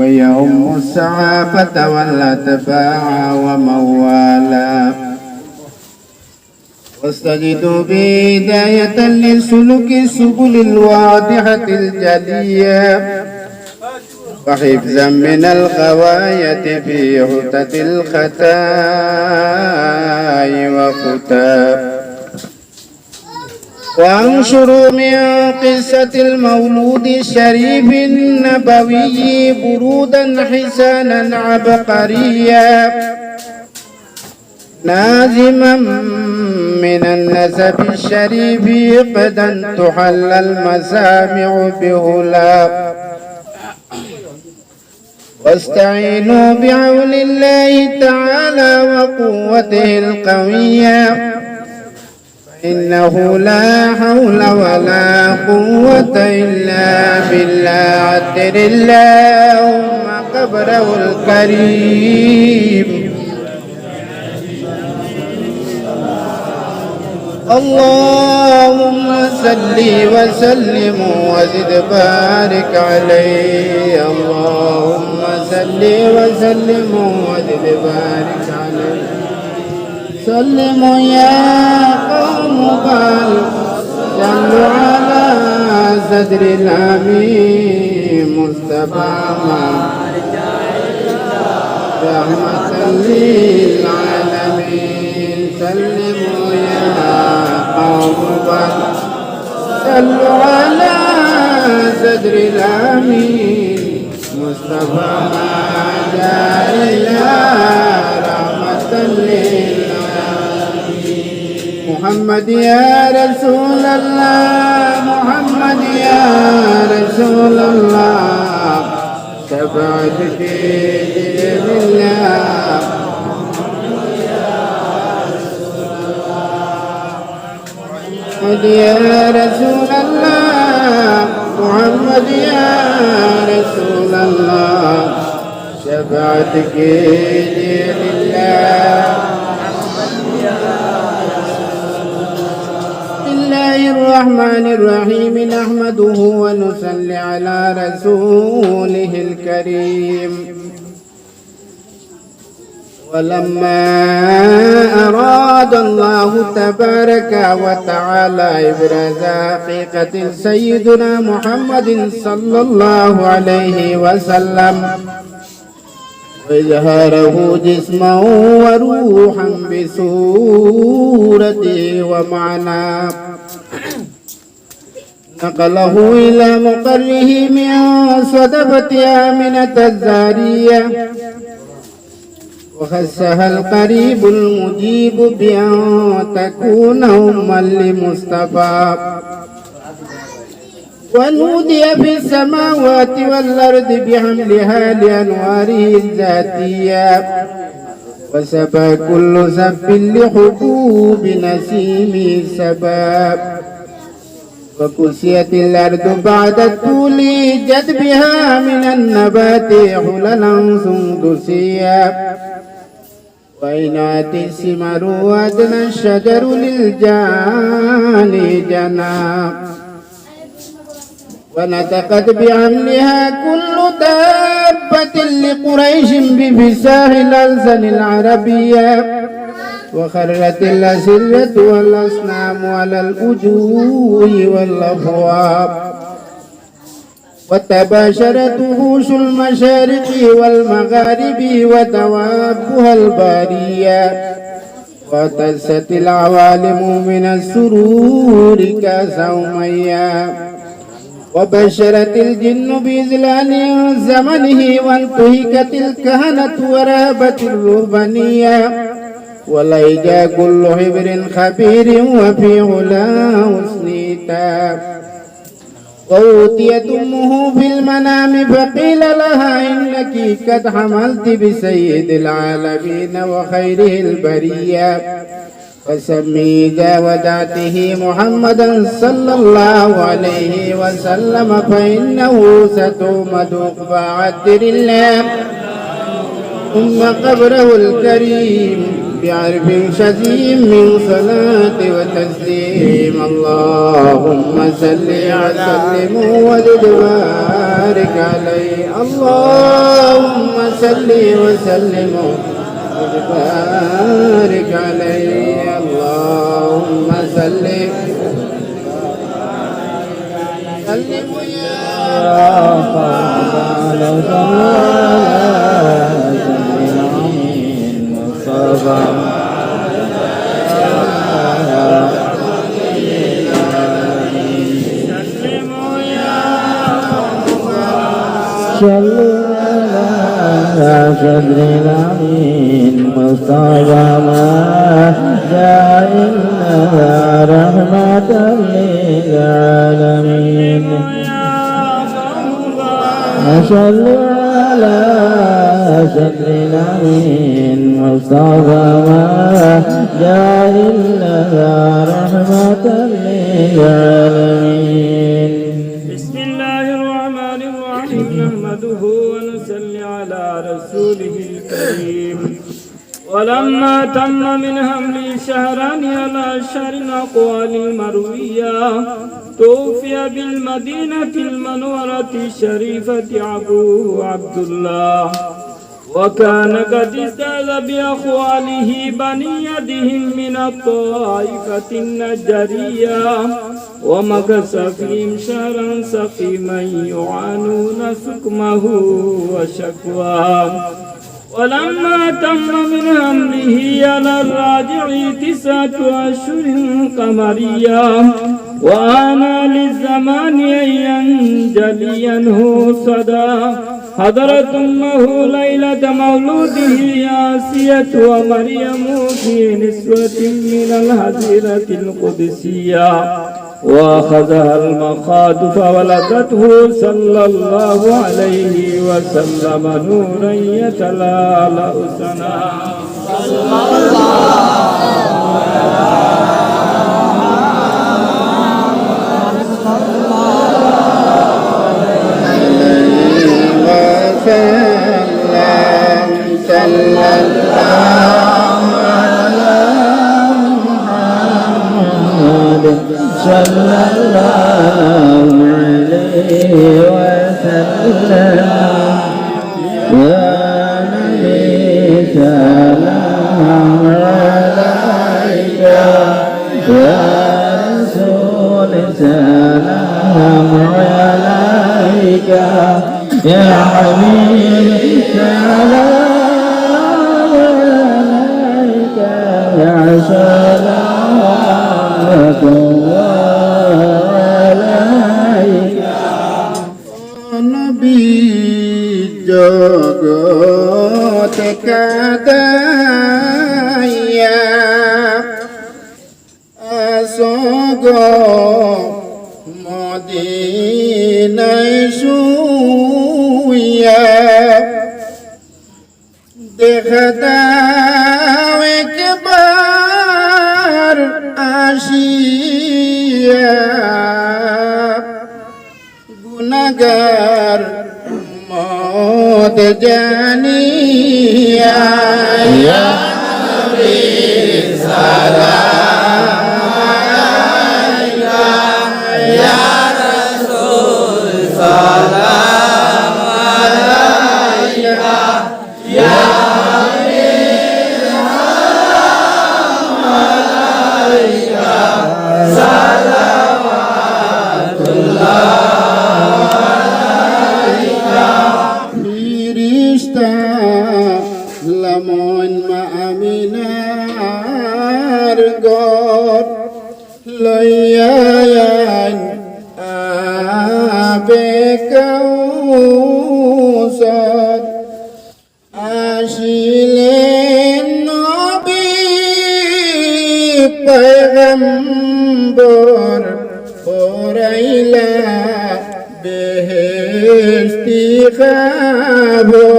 وهي أم الصحابة والأتباع وموالاه واستجدوا بهداية لسلوك السبل الواضحة الجلية. وحفظا من الغواية في هتة الختاء وختاب وانشروا من قصة المولود الشريف النبوي برودا حسانا عبقريا. نازما من النسب الشريف قدا تحل المسامع بهلا. واستعينوا بعون الله تعالى وقوته القوية. إنه لا حول ولا قوة إلا بالله. عدل اللهم قبره الكريم. اللهم صل وسلم وزد بارك عليه. اللهم صل وسلم وزد بارك عليه. سلموا يا قوم صدر الأمين مصطفى رحمة للعالمين. سلموا يا قوم صلوا على صدر الأمين مصطفى ما جاء إلا رحمة للعالمين. محمد يا رسول الله محمد يا رسول الله شفاعتك بالله محمد يا رسول الله محمد يا رسول الله شفاعتك لله الرحمن الرحيم. نحمده ونصلي على رسوله الكريم. ولما أراد الله تبارك وتعالى إبراز حقيقة سيدنا محمد صلى الله عليه وسلم وإظهاره جسما وروحا بصورته ومعناه. نقله إلى مقره من صدفة آمنة الزارية. وخصها القريب المجيب بأن تكون أما لمصطفى. ونودي في السماوات والأرض بحملها لأنواره الذاتية. وسبى كل سب لحبوب نسيم سباب. وكسيت الأرض بعد طول جذبها من النبات حللا سندسيا. وإنات الثمر وأدنى الشجر للجان جناب ونطقت بعملها كل دابة لقريش بفساح الألسن العربية. وخرت الأسلة والأصنام على الوجوه والأبواب. وتباشرت وحوش المشارق والمغارب ودوابها البارية. وتست العوالم من السرور كسوميا وبشرت الجن بإذلال زمنه وانتهكت الكهنة ورهبت الرهبانية وليجا كل حبر خبير وفي علاه سنيتا وأوتيت أمه في المنام فقيل لها إنك قد حملت بسيد العالمين وخيره البرية. فسمي ودعته محمدا صلى الله عليه وسلم فإنه ستومد عدر الله. ثم قبره الكريم بعرف شديد من صلاة وتسليم. اللهم صل وسلم وزد وبارك عليه. اللهم صل وسلم وبارك عليه. اللهم صل على صدر الأمين مصطفى ما إلا رحمة للعالمين. صلوا على الأمين مصطفى ما جاء إلا رحمة للعالمين. بسم الله الرحمن الرحيم. نحمده ونصلي على رسوله الكريم. ولما تم من حمل شهران على شهر الأقوال المروية توفي بالمدينة المنورة الشريفة أبوه عبد الله وكان قد ازداد بأخواله بني يدهم من الطائفة النجارية ومكث فيهم شهرا سقيما يعانون سقمه وشكواه. ولما تم من حمله على الراجع تسعة أشهر قمرية وآنا للزمان أن ينجلي صدى حضرت أمه ليلة مولوده آسية ومريم في نسوة من الهزيرة القدسية. وأخذها المخاض فولدته صلى الله عليه وسلم نورا يتلالأ سنا صلى الله عليه جودك دايا أسوغو مدينة شوية دخداو كبار عشية গুণগার গুনাগার মত জানিয়া ইয়া ফিরিস্তা নবী পয়গম্বর ওরাইলা বেহেস্তি খবর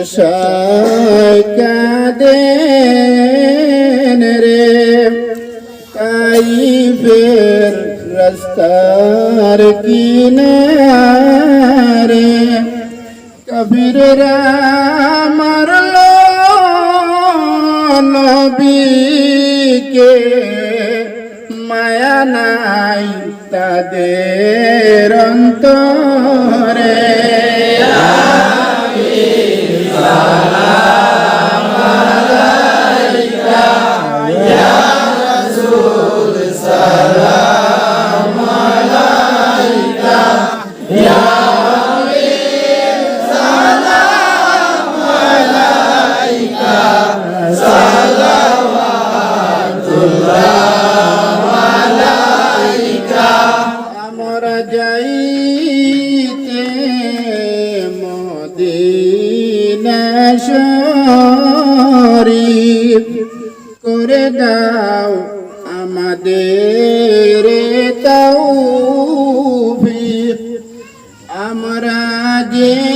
বাদশায় কাদেন রে। কাইফের রাস্তার কিনারে কবিররা মারল নবীকে। মায়া নাই তাদের অন্তরে। আমরা yeah.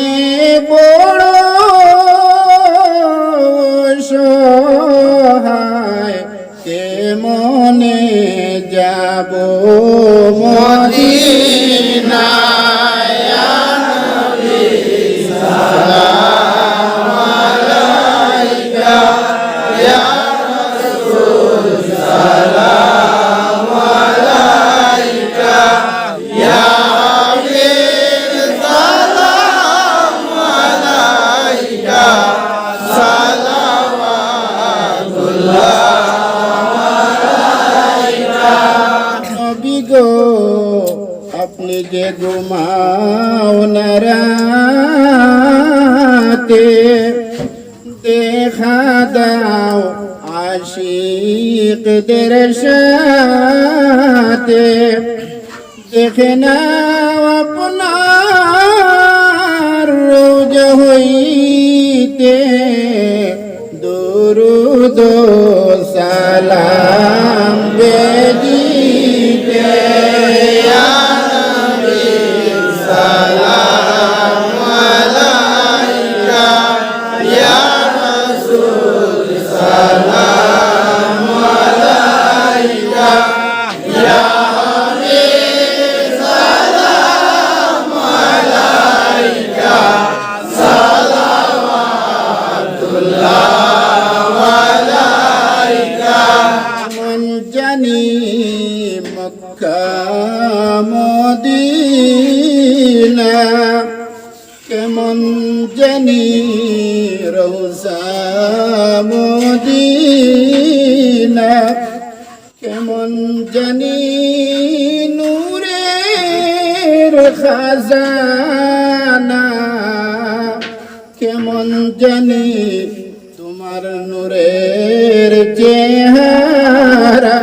সাথে দেখে নাও আপনার রোজ হইতে দুরুদ সালাম বেদিতে। মন জানি নূরের খাজানা। কেমন জানি তোমার নূরের চেহারা।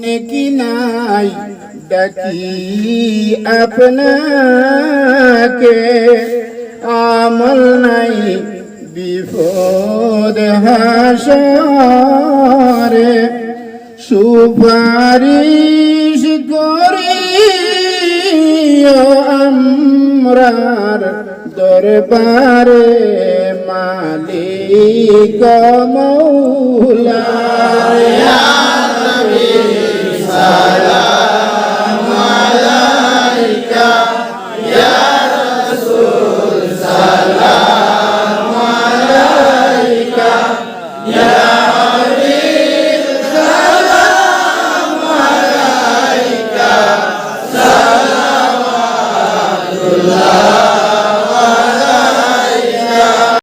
নেকি নাই ডাকি আপনাকে। আমল নাই বিপদ হাসরে। সুপারিশ করি আমরার দরবারে। মালিক মৌলা।